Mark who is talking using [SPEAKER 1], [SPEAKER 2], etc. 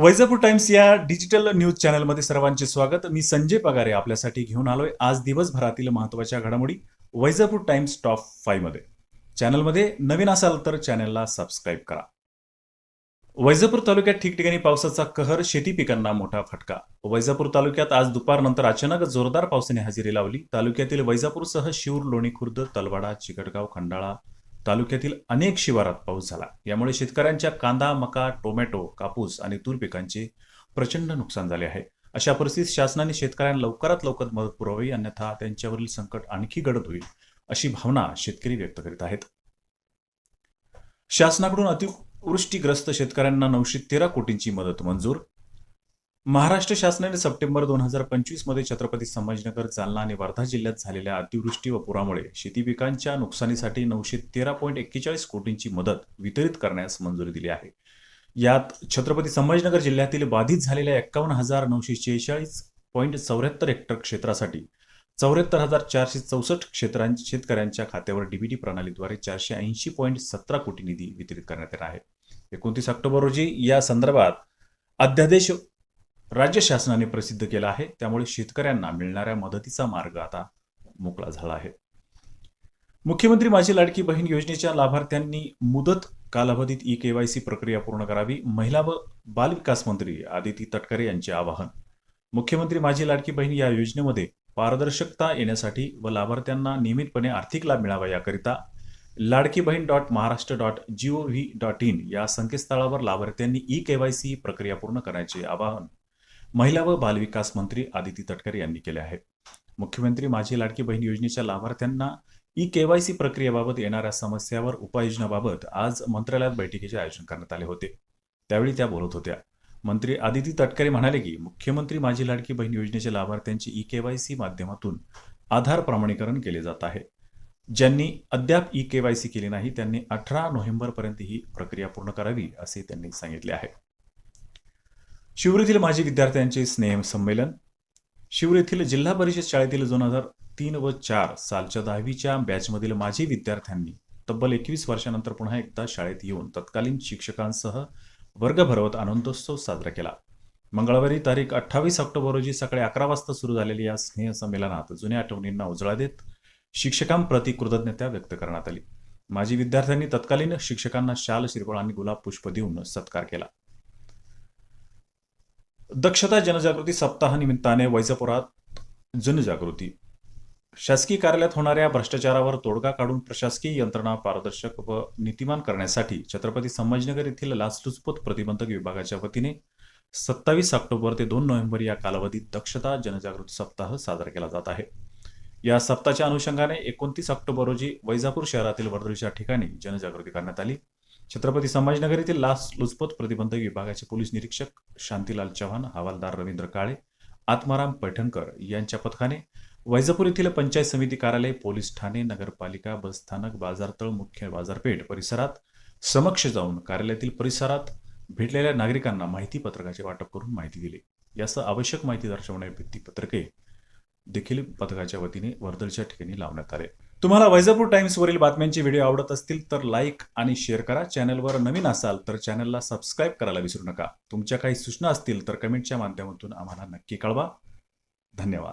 [SPEAKER 1] Vaijapur times या digital news चॅनलमध्ये सर्वांचे स्वागत. मी संजय पगारे आपल्यासाठी घेऊन आलोय. आज दिवसभरातील महत्त्वाच्या घडामोडी वैजापूर टाइम्स टॉप फाईव्हमध्ये. चॅनलमध्ये नवीन असाल तर चॅनलला सबस्क्राईब करा. वैजापूर तालुक्यात ठिकठिकाणी पावसाचा कहर शेती पिकांना मोठा फटका. वैजापूर तालुक्यात आज दुपारनंतर अचानक जोरदार पावसाने हजेरी लावली. तालुक्यातील वैजापूरसह शिऊर लोणी खुर्द तलवाडा चिकटगाव खंडाळा तालुक्यातील अनेक शिवारात पाऊस झाला. यामुळे शेतकऱ्यांच्या कांदा मका टोमॅटो कापूस आणि तूर पिकांचे प्रचंड नुकसान झाले आहे. अशा परिस्थितीत शासनाने शेतकऱ्यांना लवकरात लवकर मदत पुरवावी अन्यथा त्यांच्यावरील संकट आणखी गडद होईल अशी भावना शेतकरी व्यक्त करीत आहेत. शासनाकडून अतिवृष्टीग्रस्त शेतकऱ्यांना नऊशे तेरा कोटींची मदत मंजूर महाराष्ट्र शासनाने सप्टेंबर दोन हजार पंचवीसमध्ये छत्रपती संभाजीनगर जालना आणि वर्धा जिल्ह्यात झालेल्या अतिवृष्टी व पुरामुळे शेती पिकांच्या नुकसानीसाठी नऊशे तेरा पॉईंट एक्केचाळीस कोटींची मदत वितरित करण्यास मंजुरी दिली आहे. यात छत्रपती संभाजीनगर जिल्ह्यातील बाधित झालेल्या एक्कावन्न हजार नऊशे शेहेचाळीस पॉईंट चौऱ्याहत्तर हेक्टर क्षेत्रासाठी चौऱ्याहत्तर हजार चारशे चौसष्ट क्षेत्रां शेतकऱ्यांच्या खात्यावर डीबीटी प्रणालीद्वारे चारशे ऐंशी पॉईंट सतरा कोटी निधी वितरित करण्यात येणार आहे. एकोणतीस ऑक्टोबर रोजी या संदर्भात अध्यादेश राज्य शासनाने प्रसिद्ध केला आहे. त्यामुळे शेतकऱ्यांना मिळणाऱ्या मदतीचा मार्ग आता मोकळा झाला आहे. मुख्यमंत्री माझी लाडकी बहीण योजनेच्या लाभार्थ्यांनी मुदत कालावधीत ई केवायसी प्रक्रिया पूर्ण करावी महिला व बालविकास मंत्री आदिती तटकरे यांचे आवाहन. मुख्यमंत्री माझी लाडकी बहीण या योजनेमध्ये पारदर्शकता येण्यासाठी व लाभार्थ्यांना नियमितपणे आर्थिक लाभ मिळावा याकरिता Ladki Bahin dot Maharashtra dot G O V dot in या संकेतस्थळावर लाभार्थ्यांनी ई केवायसी प्रक्रिया पूर्ण करण्याचे आवाहन महिला व बालविकास मंत्री आदिती तटकरे यांनी केले आहे मुख्यमंत्री माझी लाडकी बहीण योजनेच्या लाभार्थ्यांना ई केवायसी प्रक्रियेबाबत येणाऱ्या समस्यावर उपाययोजनाबाबत आज मंत्रालयात बैठकीचे आयोजन करण्यात आले होते. त्यावेळी त्या बोलत होत्या. मंत्री आदिती तटकरे म्हणाले की मुख्यमंत्री माझी लाडकी बहीण योजनेच्या लाभार्थ्यांची ई केवायसी माध्यमातून आधार प्रमाणीकरण केले जात आहे. ज्यांनी अद्याप ई केवायसी केली नाही त्यांनी अठरा नोव्हेंबरपर्यंत ही प्रक्रिया पूर्ण करावी असे त्यांनी सांगितले आहे. शिवूर येथील माजी विद्यार्थ्यांचे स्नेह संमेलन शिवूर येथील जिल्हा परिषद शाळेतील दोन हजार तीन व चार सालच्या दहावीच्या बॅचमधील माजी विद्यार्थ्यांनी तब्बल एकवीस वर्षानंतर पुन्हा एकदा शाळेत येऊन तत्कालीन शिक्षकांसह वर्ग भरवत आनंदोत्सव साजरा केला. मंगळवारी तारीख अठ्ठावीस ऑक्टोबर रोजी सकाळी अकरा वाजता सुरू झालेल्या या स्नेह संमेलनात जुन्या आठवणींना उजळा देत शिक्षकांप्रती कृतज्ञता व्यक्त करण्यात आली. माजी विद्यार्थ्यांनी तत्कालीन शिक्षकांना शाल श्रीफळ आणि गुलाब पुष्प देऊन सत्कार केला. दक्षता जनजागृती सप्ताहानिमित्ताने वैजापुरात जनजागृती. शासकीय कार्यालयात होणाऱ्या भ्रष्टाचारावर तोडगा काढून प्रशासकीय यंत्रणा पारदर्शक व नीतिमान करण्यासाठी छत्रपती संभाजीनगर येथील लाचलुचपत प्रतिबंधक विभागाच्या वतीने सत्तावीस ऑक्टोबर ते दोन नोव्हेंबर या कालावधीत दक्षता जनजागृती सप्ताह साजरा केला जात आहे. या सप्ताहाच्या अनुषंगाने एकोणतीस ऑक्टोबर रोजी वैजापूर शहरातील वर्दळीच्या ठिकाणी जनजागृती करण्यात आली. छत्रपती संभाजीनगर येथील लाच लुचपत प्रतिबंधक विभागाचे पोलीस निरीक्षक शांतीलाल चव्हाण हवालदार रवींद्र काळे आत्माराम पैठणकर यांच्या पथकाने वैजापूर येथील पंचायत समिती कार्यालय पोलीस ठाणे नगरपालिका बसस्थानक बाजारतळ मुख्य बाजारपेठ परिसरात समक्ष जाऊन कार्यालयातील परिसरात भेटलेल्या नागरिकांना माहिती पत्रकाचे वाटप करून माहिती दिली. यासह आवश्यक माहिती दर्शवणारी भित्तीपत्रके देखील पथकाच्या वतीने वर्दळच्या ठिकाणी लावण्यात आले. तुम्हाला वैजापूर टाइम्सवरील बातम्यांची बातम्यांचे व्हिडिओ आवडत असतील तर लाईक आणि शेअर करा. चॅनलवर नवीन असाल तर चॅनलला सबस्क्राईब करायला विसरू नका. तुमच्या काही सूचना असतील तर कमेंटच्या माध्यमातून आम्हाला नक्की कळवा. धन्यवाद.